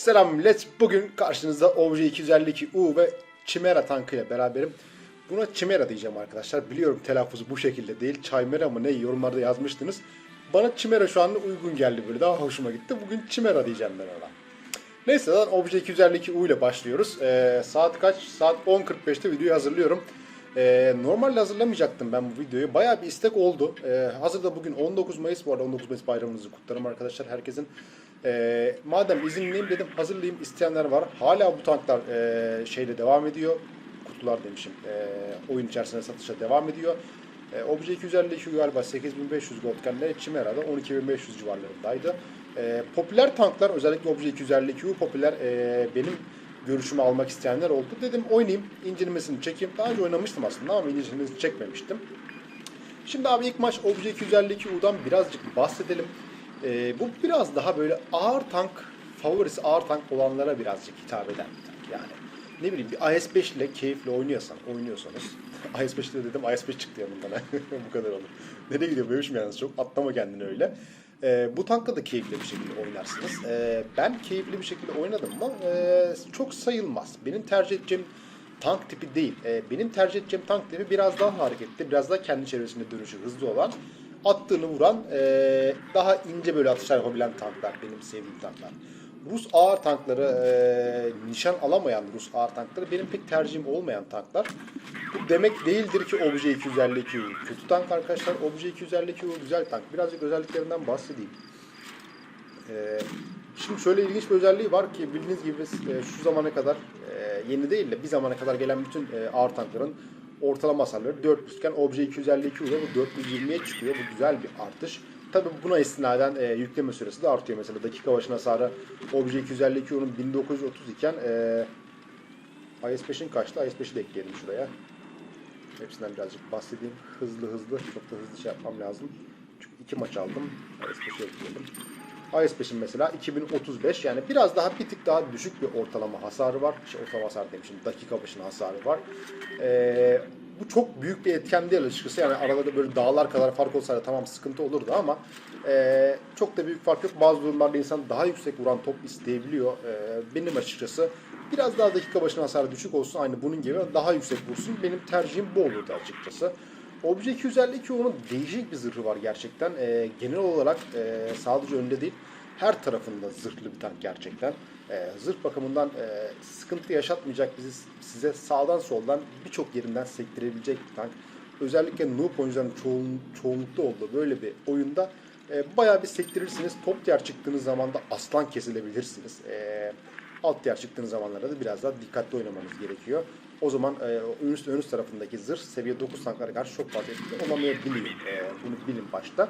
Selam millet. Bugün karşınızda Obje 252U ve Chimera tankıyla beraberim. Buna Chimera diyeceğim arkadaşlar. Biliyorum telaffuzu bu şekilde değil. Chimera mı ne yorumlarda yazmıştınız. Bana Chimera şu anda uygun geldi böyle. Daha hoşuma gitti. Bugün Chimera diyeceğim ben ona. Neyse lan Obje 252U ile başlıyoruz. Ee, saat kaç? Saat 10.45'te videoyu hazırlıyorum. Ee, normalde hazırlamayacaktım ben bu videoyu. Bayağı bir istek oldu. Ee, hazırda bugün 19 Mayıs bu arada 19 Mayıs bayramınızı kutlarım arkadaşlar herkesin. Ee, madem izinliyim dedim hazırlayayım isteyenler var. Hala bu tanklar e, şeyle devam ediyor. Kutular demişim. E, oyun içerisinde satışa devam ediyor. E, Obje 252 galiba 8500 goldken ne Chimera'da 12500 civarlarındaydı. E, popüler tanklar özellikle Obje 252 popüler e, benim görüşümü almak isteyenler oldu. Dedim oynayayım, incelemesini çekeyim. Daha önce oynamıştım aslında ama incelemesini çekmemiştim. Şimdi abi ilk maç Obje 252U'dan birazcık bahsedelim. Ee, bu biraz daha böyle ağır tank, favorisi ağır tank olanlara birazcık hitap eden bir tank yani. Ne bileyim bir IS-5 ile keyifle oynuyorsan, oynuyorsanız. IS-5 ile dedim IS-5 çıktı yanımdan. bu kadar olur. Nereye gidiyor bölüşüm yalnız çok. Atlama kendini öyle. Ee, bu tankla da keyifli bir şekilde oynarsınız. Ee, ben keyifli bir şekilde oynadım ama e, çok sayılmaz. Benim tercih edeceğim tank tipi değil. Ee, benim tercih edeceğim tank tipi biraz daha hareketli, biraz daha kendi çevresinde dönüşü hızlı olan, attığını vuran, e, daha ince böyle atışlar yapabilen tanklar benim sevdiğim tanklar. Rus ağır tankları, e, nişan alamayan Rus ağır tankları benim pek tercihim olmayan tanklar. Bu demek değildir ki Obje 252 kötü tank arkadaşlar. Obje 252 güzel tank. Birazcık özelliklerinden bahsedeyim. Ee, şimdi şöyle ilginç bir özelliği var ki bildiğiniz gibi e, şu zamana kadar e, yeni değil de bir zamana kadar gelen bütün e, ağır tankların ortalama hasarları 400 iken Obje 252 ile bu 420'ye çıkıyor. Bu güzel bir artış. Tabi buna istinaden e, yükleme süresi de artıyor. Mesela dakika başına hasarı Obje 252'nin 1930 iken e, IS-5'in kaçtı? IS-5'i de ekleyelim şuraya. Hepsinden birazcık bahsedeyim. Hızlı hızlı. Çok da hızlı şey yapmam lazım. Çünkü iki maç aldım. IS-5'i ekleyelim. IS-5'in mesela 2035 yani biraz daha bir tık daha düşük bir ortalama hasarı var. Şey, ortalama hasar demişim. Dakika başına hasarı var. Ee, çok büyük bir etken değil açıkçası. Yani aralarda böyle dağlar kadar fark olsaydı tamam sıkıntı olurdu ama e, çok da büyük fark yok. Bazı durumlarda insan daha yüksek vuran top isteyebiliyor. E, benim açıkçası biraz daha dakika başına hasarı düşük olsun aynı bunun gibi daha yüksek vursun. Benim tercihim bu olurdu açıkçası. Obje 252 onun değişik bir zırhı var gerçekten. E, genel olarak e, sadece önde değil her tarafında zırhlı bir tank gerçekten. E, zırh bakımından e, sıkıntı yaşatmayacak bizi size sağdan soldan birçok yerinden sektirebilecek bir tank. Özellikle noob oyuncuların çoğun, çoğunlukta olduğu böyle bir oyunda e, bayağı bir sektirirsiniz. Top diğer çıktığınız zaman da aslan kesilebilirsiniz. E, alt diğer çıktığınız zamanlarda da biraz daha dikkatli oynamanız gerekiyor. O zaman e, ön üst, ön üst tarafındaki zırh seviye 9 tanklara karşı çok fazla etkili olamayabiliyor. E, bunu bilin başta.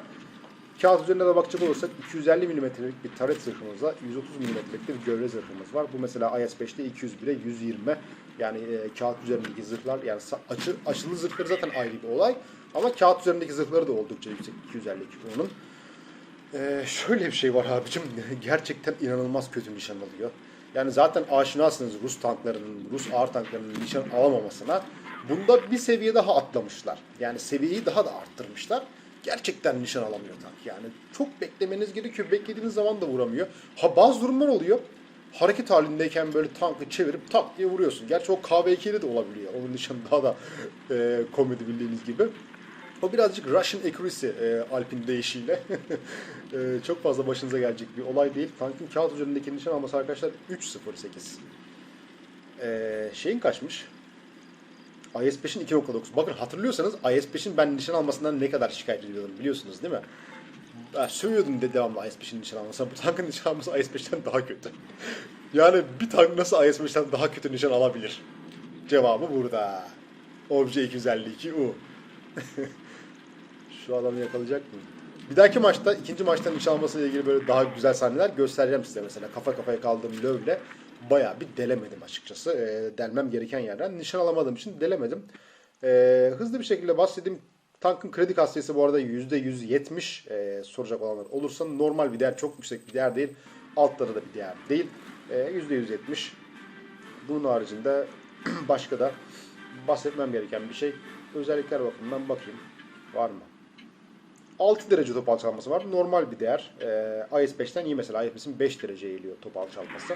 Kağıt üzerine de bakacak olursak 250 mm'lik bir taret zırhımız var. 130 mm'lik bir gövde zırhımız var. Bu mesela IS-5'te 201'e 120. Yani e, kağıt üzerindeki zırhlar yani açı, açılı zırhları zaten ayrı bir olay. Ama kağıt üzerindeki zırhları da oldukça yüksek 252 onun. Ee, şöyle bir şey var abicim. Gerçekten inanılmaz kötü nişan alıyor. Yani zaten aşinasınız Rus tanklarının, Rus ağır tanklarının nişan alamamasına. Bunda bir seviye daha atlamışlar. Yani seviyeyi daha da arttırmışlar. Gerçekten nişan alamıyor tank. Yani çok beklemeniz gerekiyor. Beklediğiniz zaman da vuramıyor. Ha bazı durumlar oluyor. Hareket halindeyken böyle tankı çevirip tak diye vuruyorsun. Gerçi o KV2'de de olabiliyor. Onun nişanı daha da e, komedi bildiğiniz gibi. O birazcık Russian accuracy e, Alp'in deyişiyle. e, çok fazla başınıza gelecek bir olay değil. Tankın kağıt üzerindeki nişan alması arkadaşlar 3.08. E, şeyin kaçmış? IS-5'in 2.9. Bakın hatırlıyorsanız IS-5'in ben nişan almasından ne kadar şikayet ediyordum biliyorsunuz değil mi? Ben sövüyordum de devamlı IS-5'in nişan almasına. Bu tankın nişan alması IS-5'ten daha kötü. yani bir tank nasıl IS-5'ten daha kötü nişan alabilir? Cevabı burada. Obje 252U. Şu adamı yakalayacak mı? Bir dahaki maçta, ikinci maçta nişan almasıyla ilgili böyle daha güzel sahneler göstereceğim size mesela. Kafa kafaya kaldığım lövle bayağı bir delemedim açıkçası. E, delmem gereken yerden. Nişan alamadığım için delemedim. E, hızlı bir şekilde bahsedeyim. Tankın kredi kastesi bu arada %170 e, soracak olanlar olursa normal bir değer çok yüksek bir değer değil. Altları da bir değer değil. E, %170. Bunun haricinde başka da bahsetmem gereken bir şey. Özellikler bakımından bakayım. Var mı? 6 derece top alçalması var. Normal bir değer. Ee, IS-5'ten iyi mesela. IS-5'in 5 derece eğiliyor top alçalması.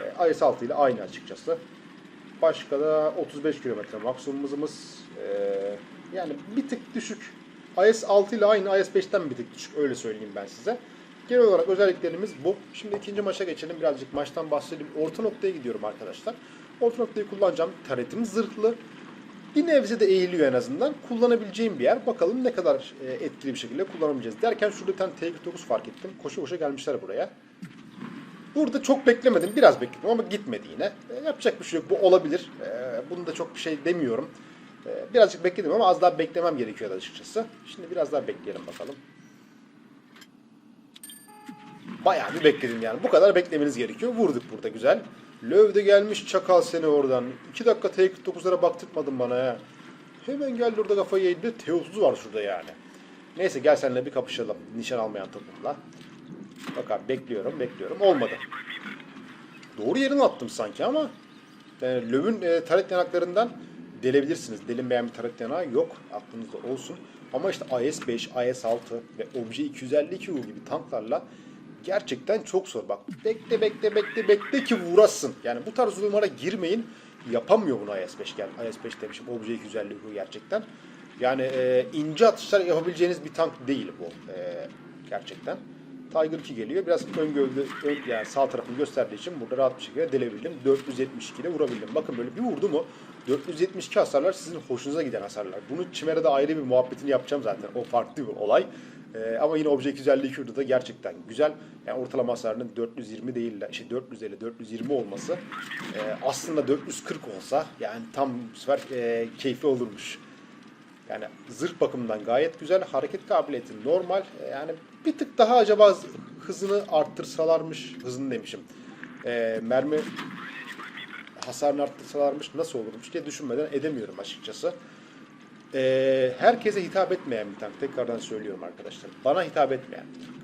Ee, IS-6 ile aynı açıkçası. Başka da 35 kilometre maksimum hızımız. Ee, yani bir tık düşük. IS-6 ile aynı IS-5'ten bir tık düşük. Öyle söyleyeyim ben size. Genel olarak özelliklerimiz bu. Şimdi ikinci maça geçelim. Birazcık maçtan bahsedelim. Orta noktaya gidiyorum arkadaşlar. Orta noktayı kullanacağım. Taretim zırhlı. Bir nebze de eğiliyor en azından. Kullanabileceğim bir yer. Bakalım ne kadar e, etkili bir şekilde kullanabileceğiz. Derken şurada bir tane T-49 fark ettim. Koşu koşu gelmişler buraya. Burada çok beklemedim. Biraz bekledim ama gitmedi yine. E, yapacak bir şey yok. Bu olabilir. E, bunu da çok bir şey demiyorum. E, birazcık bekledim ama az daha beklemem gerekiyordu açıkçası. Şimdi biraz daha bekleyelim bakalım. Bayağı bir bekledim yani. Bu kadar beklemeniz gerekiyor. Vurduk burada güzel. Löv de gelmiş çakal seni oradan. 2 dakika T-49'lara baktırtmadın bana ya. Hemen geldi orada kafayı yedi. T-30 var şurada yani. Neyse gel seninle bir kapışalım. Nişan almayan topumla. Bak abi bekliyorum bekliyorum. Olmadı. Doğru yerine attım sanki ama yani Löv'ün e, taret yanaklarından delebilirsiniz. Delinmeyen bir taret yanağı yok. Aklınızda olsun. Ama işte IS-5, IS-6 ve Obje 252 U gibi tanklarla gerçekten çok zor. Bak bekle bekle bekle bekle ki vurasın. Yani bu tarz durumlara girmeyin. Yapamıyor bunu IS-5 gel. IS-5 demişim. Obje 252 U gerçekten. Yani e, ince atışlar yapabileceğiniz bir tank değil bu. E, gerçekten. Tiger 2 geliyor. Biraz ön gövde, ön, yani sağ tarafını gösterdiği için burada rahat bir şekilde delebildim. 472 ile vurabildim. Bakın böyle bir vurdu mu 472 hasarlar sizin hoşunuza giden hasarlar. Bunu Chimera'da ayrı bir muhabbetini yapacağım zaten. O farklı bir olay. Ee, ama yine Obje 252 burada da gerçekten güzel. Yani ortalama hasarının 420 değil, de- şey 450 420 olması e, aslında 440 olsa yani tam bu sefer e, keyfi olurmuş. Yani zırh bakımından gayet güzel. Hareket kabiliyeti normal. E, Yani bir tık daha acaba hızını arttırsalarmış. Hızını demişim. E, mermi hasarını arttırsalarmış nasıl olurmuş diye düşünmeden edemiyorum açıkçası. E, herkese hitap etmeyen bir tank. Tekrardan söylüyorum arkadaşlar. Bana hitap etmeyen bir tank.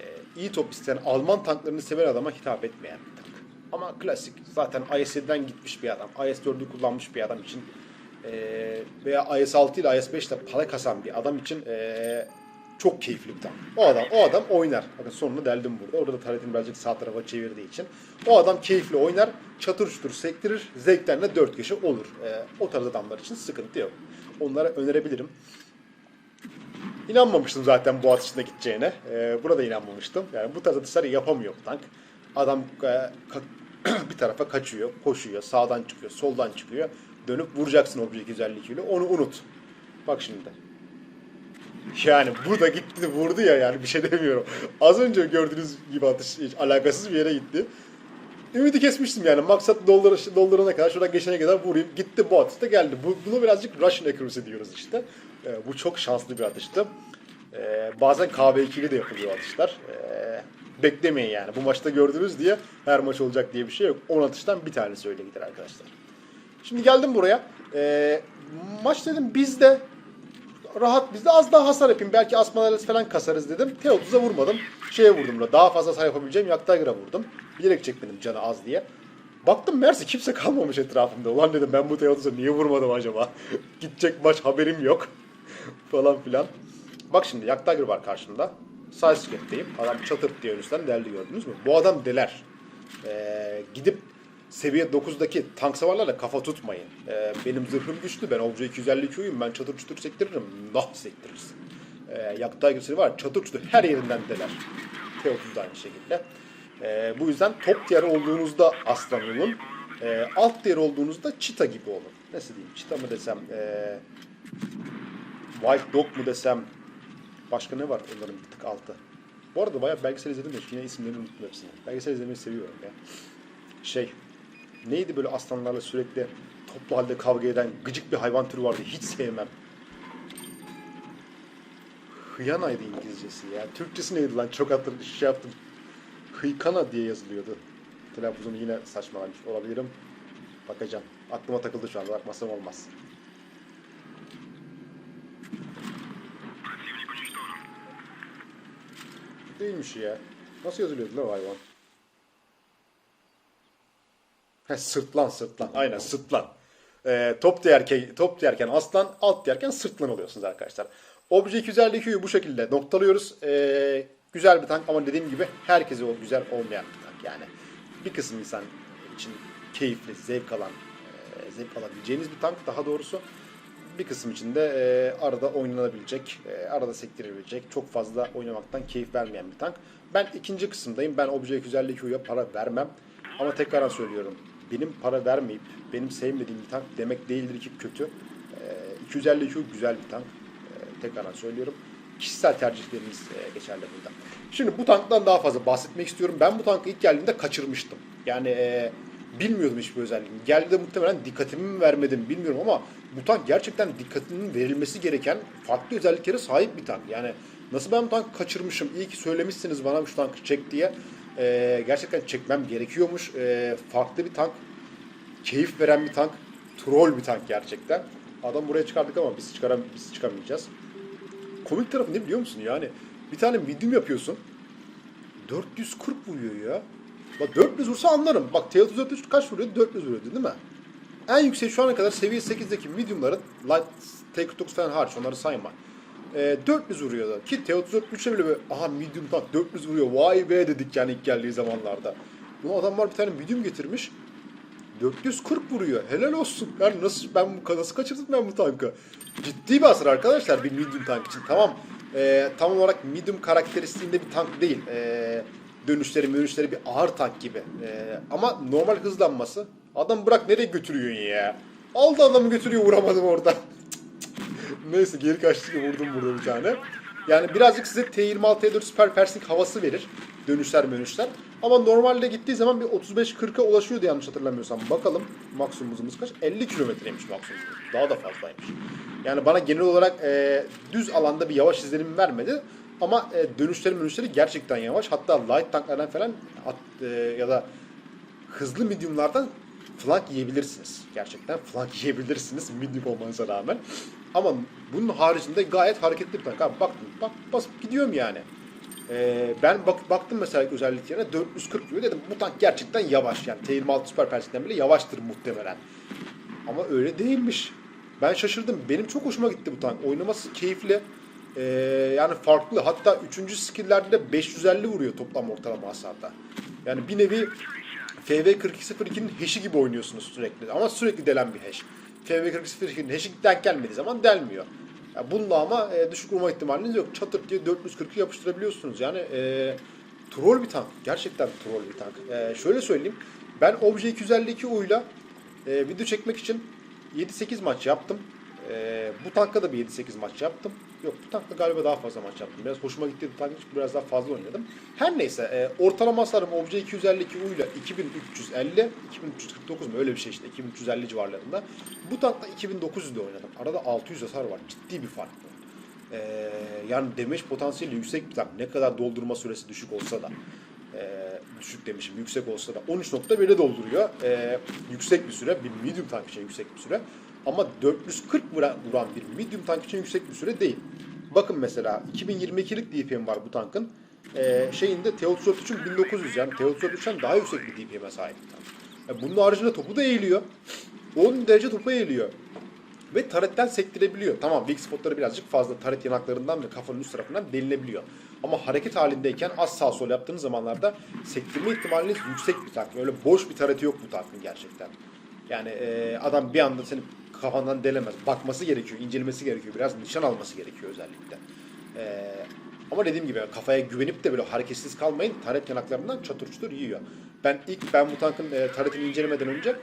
E, iyi top isteyen Alman tanklarını seven adama hitap etmeyen bir tank. Ama klasik. Zaten IS-7'den gitmiş bir adam. IS-4'ü kullanmış bir adam için ee, veya IS-6 ile IS-5 ile para kasan bir adam için ee, çok keyifli bir tank. O adam o adam oynar. Bakın sonunu deldim burada. Orada da taretini birazcık sağ tarafa çevirdiği için. O adam keyifli oynar. Çatır çutur sektirir. Zevkten de dört kişi olur. Ee, o tarz adamlar için sıkıntı yok. Onlara önerebilirim. İnanmamıştım zaten bu atışına gideceğine. Ee, buna da inanmamıştım. Yani bu tarz atışları yapamıyor tank. Adam e, bir tarafa kaçıyor, koşuyor, sağdan çıkıyor, soldan çıkıyor. Dönüp vuracaksın obje 252 ile. Onu unut. Bak şimdi. Yani bu da gitti vurdu ya yani bir şey demiyorum. Az önce gördüğünüz gibi atış hiç alakasız bir yere gitti. Ümidi kesmiştim yani. Maksat doldur, doldurana kadar, şuradan geçene kadar vurayım. Gitti bu atış da geldi. Bu, bunu birazcık Russian accuracy diyoruz işte. Ee, bu çok şanslı bir atıştı. Ee, bazen KB2 ile de yapılıyor atışlar. Ee, beklemeyin yani. Bu maçta gördünüz diye her maç olacak diye bir şey yok. 10 atıştan bir tanesi öyle gider arkadaşlar. Şimdi geldim buraya. Ee, maç dedim bizde rahat bizde az daha hasar yapayım. Belki asmalarız falan kasarız dedim. T30'a vurmadım. Şeye vurdum burada. Daha fazla hasar yapabileceğim Yaktagır'a vurdum. Bilerek çekmedim canı az diye. Baktım Mersi kimse kalmamış etrafımda. Ulan dedim ben bu T30'a niye vurmadım acaba? Gidecek maç haberim yok. falan filan. Bak şimdi Yaktagır var karşımda. Side sket'teyim. Adam çatırt diye önüsten deldi gördünüz mü? Bu adam deler. Ee, gidip seviye 9'daki tank savarlarla kafa tutmayın. Ee, benim zırhım güçlü. Ben obje 252 uyum. Ben çatır çutur sektiririm. Nah sektiririz. Ee, Yaktagır seri var. Çatır çutur her yerinden deler. T30 da aynı şekilde. Ee, bu yüzden top tier olduğunuzda aslan olun. Ee, alt tier olduğunuzda çita gibi olun. Nasıl diyeyim? Çita mı desem? Ee, White Dog mu desem? Başka ne var onların bir tık altı? Bu arada bayağı belgesel izledim de yine isimlerini unuttum hepsini. Belgesel izlemeyi seviyorum ya. Şey, neydi böyle aslanlarla sürekli toplu halde kavga eden gıcık bir hayvan türü vardı. Hiç sevmem. Hıyanaydı İngilizcesi ya. Türkçesi neydi lan? Çok hatırlı şey yaptım. Hıykana diye yazılıyordu. Telaffuzumu yine saçmalamış olabilirim. Bakacağım. Aklıma takıldı şu anda. Bakmasam olmaz. Değilmiş ya. Nasıl yazılıyordu lan hayvan? He, sırtlan sırtlan. Aynen sırtlan. Ee, top diyerken, top diyerken aslan, alt diyerken sırtlan oluyorsunuz arkadaşlar. Obje 252'yi bu şekilde noktalıyoruz. Ee, güzel bir tank ama dediğim gibi herkese o güzel olmayan bir tank yani. Bir kısım insan için keyifli, zevk alan, e, zevk alabileceğiniz bir tank daha doğrusu. Bir kısım için de e, arada oynanabilecek, e, arada sektirilebilecek, çok fazla oynamaktan keyif vermeyen bir tank. Ben ikinci kısımdayım. Ben Obje 252'ye para vermem. Ama tekrar söylüyorum. Benim para vermeyip benim sevmediğim bir tank demek değildir ki kötü. E, 252 güzel bir tank. E, tekrar söylüyorum. Kişisel tercihlerimiz e, geçerli burada. Şimdi bu tanktan daha fazla bahsetmek istiyorum. Ben bu tankı ilk geldiğinde kaçırmıştım. Yani e, bilmiyordum hiçbir özelliğini. Geldiğinde muhtemelen dikkatimi mi vermedim bilmiyorum ama bu tank gerçekten dikkatinin verilmesi gereken farklı özelliklere sahip bir tank. Yani nasıl ben bu tankı kaçırmışım? İyi ki söylemişsiniz bana şu tankı çek diye. E, gerçekten çekmem gerekiyormuş. E, farklı bir tank. Keyif veren bir tank. Troll bir tank gerçekten. Adam buraya çıkardık ama biz, çıkaram biz çıkamayacağız. Komik tarafı ne biliyor musun yani? Bir tane medium yapıyorsun. 440 vuruyor ya. Bak 400 vursa anlarım. Bak T-34 kaç vuruyor? 400 vuruyordu değil mi? En yüksek şu ana kadar seviye 8'deki mediumların light T-49 falan hariç onları sayma. Ee, 400 vuruyordu. Ki T-34 3'e bile böyle aha medium tank 400 vuruyor. Vay be dedik yani ilk geldiği zamanlarda. Bu adamlar bir tane medium getirmiş. 440 vuruyor. Helal olsun. Yani nasıl ben bu nasıl kaçırdım ben bu tankı? Ciddi bir hasar arkadaşlar bir medium tank için. Tamam. Ee, tam olarak medium karakteristiğinde bir tank değil. Ee, dönüşleri dönüşleri bir ağır tank gibi. Ee, ama normal hızlanması. Adam bırak nereye götürüyorsun ya? Aldı adamı götürüyor vuramadım orada. Neyse geri kaçtı ki vurdum burada bir tane. Yani birazcık size T26 T4 Super Persing havası verir. Dönüşler dönüşler. Ama normalde gittiği zaman bir 35-40'a ulaşıyordu yanlış hatırlamıyorsam. Bakalım maksimum hızımız kaç? 50 kilometreymiş maksimum hızımız. Daha da fazlaymış. Yani bana genel olarak e, düz alanda bir yavaş izlenim vermedi. Ama e, dönüşleri dönüşleri gerçekten yavaş. Hatta light tanklardan falan at, e, ya da hızlı mediumlardan flank yiyebilirsiniz. Gerçekten flank yiyebilirsiniz medium olmanıza rağmen. Ama bunun haricinde gayet hareketli bir tank. Abi baktım, bak basıp gidiyorum yani. Ee, ben bak, baktım mesela özelliklerine 440 diyor dedim bu tank gerçekten yavaş yani T26 Super Persik'ten bile yavaştır muhtemelen. Ama öyle değilmiş. Ben şaşırdım. Benim çok hoşuma gitti bu tank. Oynaması keyifli. Ee, yani farklı. Hatta 3. skill'lerde de 550 vuruyor toplam ortalama hasarda. Yani bir nevi FV4202'nin hash'i gibi oynuyorsunuz sürekli. Ama sürekli delen bir hash. FV4202'nin hash'i denk gelmediği zaman delmiyor. Ya bunda ama e, düşük vurma ihtimaliniz yok. Çatır diye 440'ı yapıştırabiliyorsunuz. Yani e, troll bir tank. Gerçekten troll bir tank. E, şöyle söyleyeyim. Ben Obje 252 uyla e, video çekmek için 7-8 maç yaptım. E, bu tankta da bir 7-8 maç yaptım. Yok bu tankta galiba daha fazla maç yaptım. Biraz hoşuma gitti bu tank için biraz daha fazla oynadım. Her neyse e, ortalama hasarım Obje 252 uyla 2350, 2349 mu öyle bir şey işte 2350 civarlarında. Bu tankta 2900'de oynadım. Arada 600 hasar var. Ciddi bir fark bu. E, yani damage potansiyeli yüksek bir tank. Ne kadar doldurma süresi düşük olsa da. E, düşük demişim yüksek olsa da 13.1'e dolduruyor. E, yüksek bir süre. Bir medium tank için yüksek bir süre. Ama 440 vuran, bir medium tank için yüksek bir süre değil. Bakın mesela 2022'lik DPM var bu tankın. Ee, şeyinde T34'ün 1900 yani T34'ten daha yüksek bir DPM'e sahip bir tank. Yani bunun haricinde topu da eğiliyor. 10 derece topu eğiliyor. Ve taretten sektirebiliyor. Tamam weak spotları birazcık fazla taret yanaklarından ve kafanın üst tarafından delinebiliyor. Ama hareket halindeyken az sağ sol yaptığınız zamanlarda sektirme ihtimaliniz yüksek bir tank. Öyle boş bir tareti yok bu tankın gerçekten. Yani e, adam bir anda seni kafandan delemez. Bakması gerekiyor, incelemesi gerekiyor. Biraz nişan alması gerekiyor özellikle. E, ama dediğim gibi kafaya güvenip de böyle hareketsiz kalmayın. Taret yanaklarından çatır çutur yiyor. Ben ilk ben bu tankın e, taretini incelemeden önce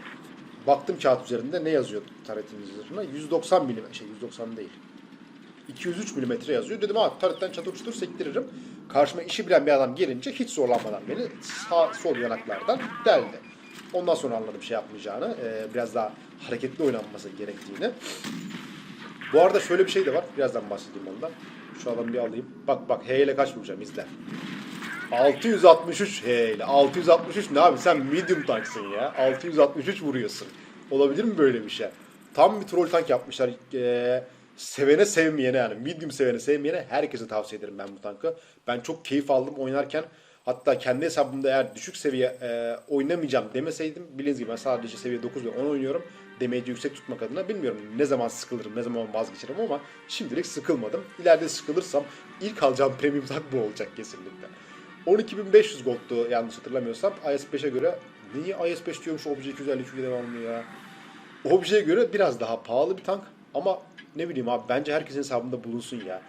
baktım kağıt üzerinde ne yazıyor taretin üzerine. 190 mm, şey 190 değil. 203 mm yazıyor. Dedim ha taretten çatır çutur sektiririm. Karşıma işi bilen bir adam gelince hiç zorlanmadan beni sağ sol yanaklardan deldi. Ondan sonra anladım şey yapmayacağını. e, biraz daha hareketli oynanması gerektiğini. Bu arada şöyle bir şey de var. Birazdan bahsedeyim ondan. Şu adamı bir alayım. Bak bak H ile kaç vuracağım izle. 663 H ile. 663 ne abi sen medium tanksın ya. 663 vuruyorsun. Olabilir mi böyle bir şey? Tam bir troll tank yapmışlar. Ee, sevene sevmeyene yani medium sevene sevmeyene herkese tavsiye ederim ben bu tankı. Ben çok keyif aldım oynarken. Hatta kendi hesabımda eğer düşük seviye e, oynamayacağım demeseydim bildiğiniz gibi ben sadece seviye 9 ve 10 oynuyorum. Demeyi yüksek tutmak adına bilmiyorum ne zaman sıkılırım, ne zaman vazgeçerim ama şimdilik sıkılmadım. İleride sıkılırsam ilk alacağım premium tank bu olacak kesinlikle. 12.500 gold'tu yanlış hatırlamıyorsam. IS-5'e göre niye IS-5 diyormuş Obje 252 devamlı ya. Obje'ye göre biraz daha pahalı bir tank ama ne bileyim abi bence herkesin hesabında bulunsun ya.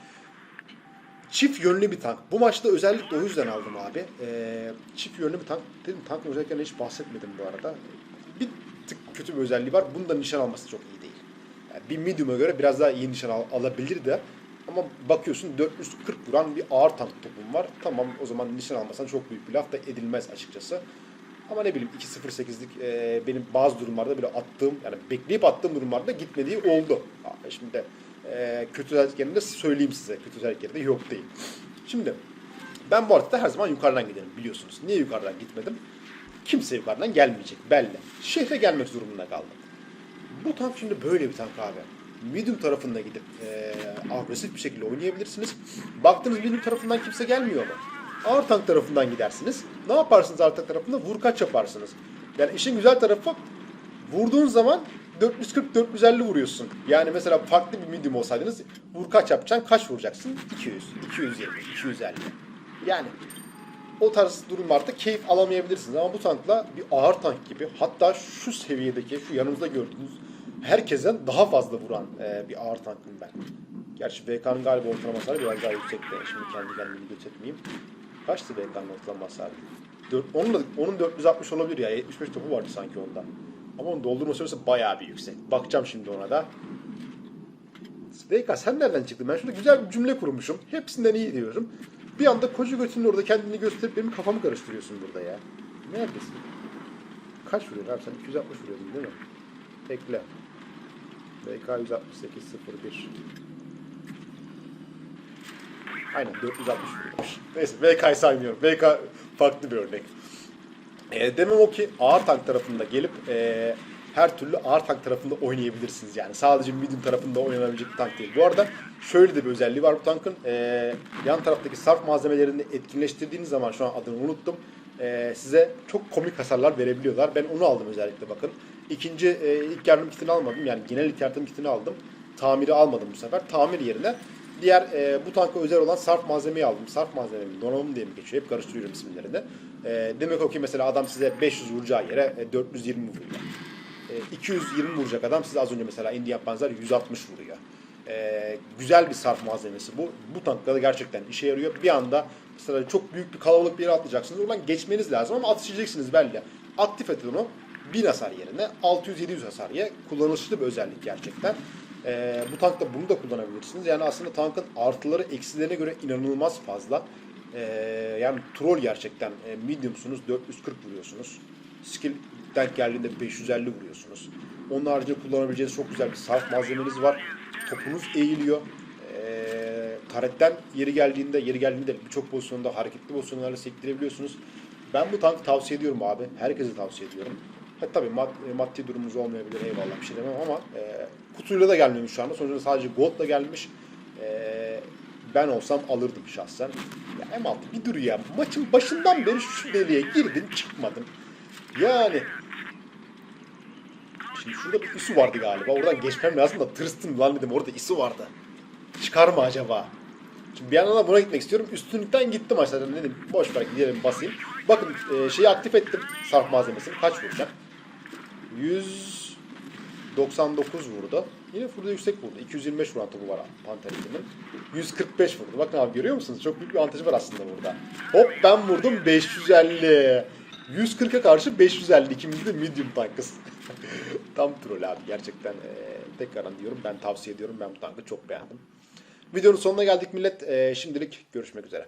Çift yönlü bir tank. Bu maçta özellikle o yüzden aldım abi. Ee, çift yönlü bir tank. Dedim tankın özelliklerinden hiç bahsetmedim bu arada. Bir tık kötü bir özelliği var. Bunda nişan alması çok iyi değil. Yani bir medium'a göre biraz daha iyi nişan al- alabilir de. Ama bakıyorsun 440 vuran bir ağır tank topum var. Tamam o zaman nişan almasan çok büyük bir laf da edilmez açıkçası. Ama ne bileyim 2.08'lik e, benim bazı durumlarda böyle attığım yani bekleyip attığım durumlarda gitmediği oldu. Şimdi e, kötü özelliklerini de söyleyeyim size. Kötü özellikleri de yok değil. Şimdi ben bu arada her zaman yukarıdan giderim biliyorsunuz. Niye yukarıdan gitmedim? Kimse yukarıdan gelmeyecek belli. Şehre gelmek durumunda kaldım. Bu tank şimdi böyle bir tank abi. Medium tarafında gidip e, agresif bir şekilde oynayabilirsiniz. Baktınız medium tarafından kimse gelmiyor mu? Ağır tank tarafından gidersiniz. Ne yaparsınız ağır tank tarafında? Vur kaç yaparsınız. Yani işin güzel tarafı vurduğun zaman 440-450 vuruyorsun. Yani mesela farklı bir medium olsaydınız vur kaç yapacaksın? Kaç vuracaksın? 200, 220, 250. Yani o tarz durumlarda keyif alamayabilirsiniz. Ama bu tankla bir ağır tank gibi hatta şu seviyedeki şu yanımızda gördüğünüz herkesten daha fazla vuran e, bir ağır tankım ben. Gerçi VK'nın galiba ortalama hasarı biraz daha yüksekti. Şimdi kendi kendimi gözetmeyeyim. Kaçtı hasarı? Dört- Onun, da, onun 460 olabilir ya. 75 topu vardı sanki onda. Ama onun doldurma süresi bayağı bir yüksek. Bakacağım şimdi ona da. VK sen nereden çıktın? Ben şurada güzel bir cümle kurmuşum. Hepsinden iyi diyorum. Bir anda koca götünün orada kendini gösterip benim kafamı karıştırıyorsun burada ya. Neredesin? Kaç vuruyor abi sen 260 vuruyordun değil mi? Ekle. VK 168 01 Aynen 460 vuruyormuş. Neyse VK'yı saymıyorum. VK farklı bir örnek. E, demem o ki ağır tank tarafında gelip e, her türlü ağır tank tarafında oynayabilirsiniz yani. Sadece medium tarafında oynanabilecek bir tank değil. Bu arada şöyle de bir özelliği var bu tankın. E, yan taraftaki sarf malzemelerini etkinleştirdiğiniz zaman şu an adını unuttum. E, size çok komik hasarlar verebiliyorlar. Ben onu aldım özellikle bakın. İkinci e, ilk yardım kitini almadım. Yani genel ilk yardım kitini aldım. Tamiri almadım bu sefer. Tamir yerine Diğer e, bu tanka özel olan sarf malzemeyi aldım. Sarf malzeme mi, donanım diye mi geçiyor? Hep karıştırıyorum isimlerini. E, demek o ki mesela adam size 500 vuracağı yere e, 420 vuruyor. E, 220 vuracak adam size az önce mesela Indian Panzer 160 vuruyor. E, güzel bir sarf malzemesi bu. Bu tankta da gerçekten işe yarıyor. Bir anda mesela çok büyük bir kalabalık bir yere atlayacaksınız. Oradan geçmeniz lazım ama atışacaksınız belli. Aktif edin onu. 1000 hasar yerine 600-700 hasar ye. Kullanışlı bir özellik gerçekten. Ee, bu tankta bunu da kullanabilirsiniz. Yani aslında tankın artıları eksilerine göre inanılmaz fazla. Ee, yani troll gerçekten. E, mediumsunuz 440 vuruyorsunuz. Skill denk geldiğinde 550 vuruyorsunuz. Onun haricinde kullanabileceğiniz çok güzel bir sarf malzemeniz var. Topunuz eğiliyor. Ee, taretten yeri geldiğinde yeri geldiğinde birçok pozisyonda hareketli pozisyonlarla sektirebiliyorsunuz. Ben bu tankı tavsiye ediyorum abi. Herkese tavsiye ediyorum. Ha, tabii mad- e, maddi durumunuz olmayabilir eyvallah bir şey demem ama e, kutuyla da gelmemiş şu anda. Sonuçta sadece gold'la gelmiş. E, ben olsam alırdım şahsen. Ya M6 bir dur ya. Maçın başından beri şu deliğe girdin çıkmadın. Yani Şimdi şurada bir isu vardı galiba. Oradan geçmem lazım da tırstım lan dedim. Orada isu vardı. Çıkar mı acaba? Şimdi bir yandan da buna gitmek istiyorum. Üstünlükten gittim aşağıdan dedim. Boş ver gidelim basayım. Bakın e, şeyi aktif ettim. Sarf malzemesini. Kaç vuracak? 199 vurdu. Yine burada yüksek vurdu. 225 vuran topu var Pantelik'in. 145 vurdu. Bakın abi görüyor musunuz? Çok büyük bir avantajı var aslında burada. Hop ben vurdum 550. 140'a karşı 550. İkimiz de medium tankız. Tam troll abi gerçekten. Ee, tekrardan diyorum ben tavsiye ediyorum. Ben bu tankı çok beğendim. Videonun sonuna geldik millet. Ee, şimdilik görüşmek üzere.